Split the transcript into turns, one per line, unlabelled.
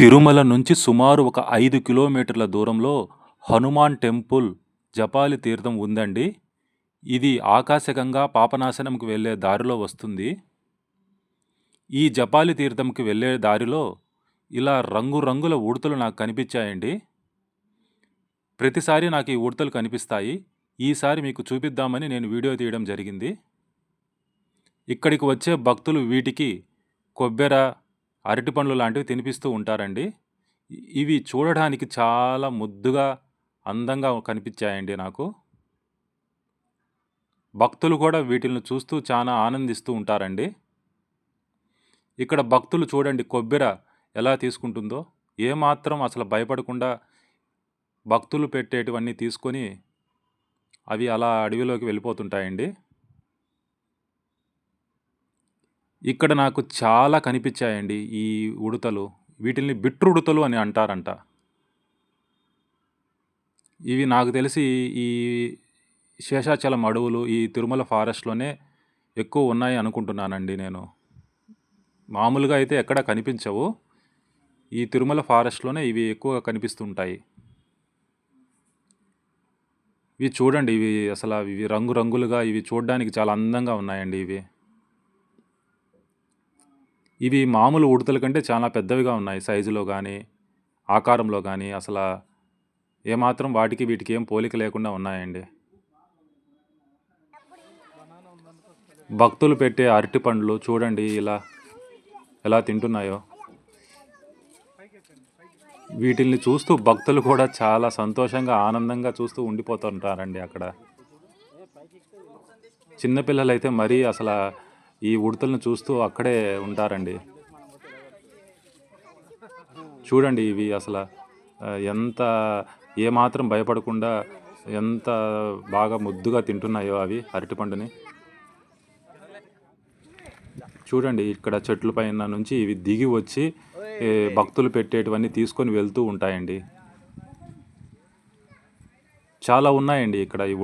తిరుమల నుంచి సుమారు ఒక ఐదు కిలోమీటర్ల దూరంలో హనుమాన్ టెంపుల్ జపాలి తీర్థం ఉందండి. ఇది ఆకాశగంగా పాపనాశనంకి వెళ్ళే దారిలో వస్తుంది. ఈ జపాలి తీర్థంకి వెళ్ళే దారిలో ఇలా రంగురంగుల ఉడతలు నాకు కనిపించాయండి. ప్రతిసారి నాకు ఈ ఉడతలు కనిపిస్తాయి. ఈసారి మీకు చూపిద్దామని నేను వీడియో తీయడం జరిగింది. ఇక్కడికి వచ్చే భక్తులు వీటికి కొబ్బెర అరటిపండ్లు లాంటివి తినిపిస్తూ ఉంటారండి. ఇవి చూడడానికి చాలా ముద్దుగా అందంగా కనిపించాయండి నాకు. భక్తులు కూడా వీటిని చూస్తూ చాలా ఆనందిస్తూ ఉంటారండి. ఇక్కడ భక్తులు చూడండి కొబ్బెర ఎలా తీసుకుంటుందో. ఏమాత్రం అసలు భయపడకుండా భక్తులు పెట్టేటివన్నీ తీసుకొని అవి అలా అడవిలోకి వెళ్ళిపోతుంటాయండి. ఇక్కడ నాకు చాలా కనిపించాయండి ఈ ఉడతలు. వీటిని బిట్రుడతలు అని అంటారంట. ఇవి నాకు తెలిసి ఈ శేషాచలం అడవులు ఈ తిరుమల ఫారెస్ట్లోనే ఎక్కువ ఉన్నాయి అనుకుంటున్నానండి నేను. మామూలుగా అయితే ఎక్కడ కనిపించవు. ఈ తిరుమల ఫారెస్ట్లోనే ఇవి ఎక్కువగా కనిపిస్తుంటాయి. ఇవి చూడండి ఇవి అసలు ఇవి రంగురంగులుగా ఇవి చూడడానికి చాలా అందంగా ఉన్నాయండి ఇవి. ఇవి మామూలు ఉడతల కంటే చాలా పెద్దవిగా ఉన్నాయి. సైజులో కానీ ఆకారంలో కానీ అసలు ఏమాత్రం వాటికి వీటికి ఏం పోలిక లేకుండా ఉన్నాయండి. భక్తులు పెట్టే అరటి పండ్లు చూడండి ఇలా ఎలా తింటున్నాయో. వీటిల్ని చూస్తూ భక్తులు కూడా చాలా సంతోషంగా ఆనందంగా చూస్తూ ఉండిపోతుంటారండి అక్కడ. చిన్నపిల్లలైతే మరీ అసలు ఈ ఉడతలను చూస్తూ అక్కడే ఉంటారండి. చూడండి ఇవి అసలు ఎంత ఏమాత్రం భయపడకుండా ఎంత బాగా ముద్దుగా తింటున్నాయో అవి అరటిపండుని చూడండి ఇక్కడ చెట్ల పైన నుంచి ఇవి దిగి వచ్చి భక్తులు పెట్టేటివన్నీ తీసుకొని వెళ్తూ ఉంటాయండి. చాలా ఉన్నాయండి ఇక్కడ ఈ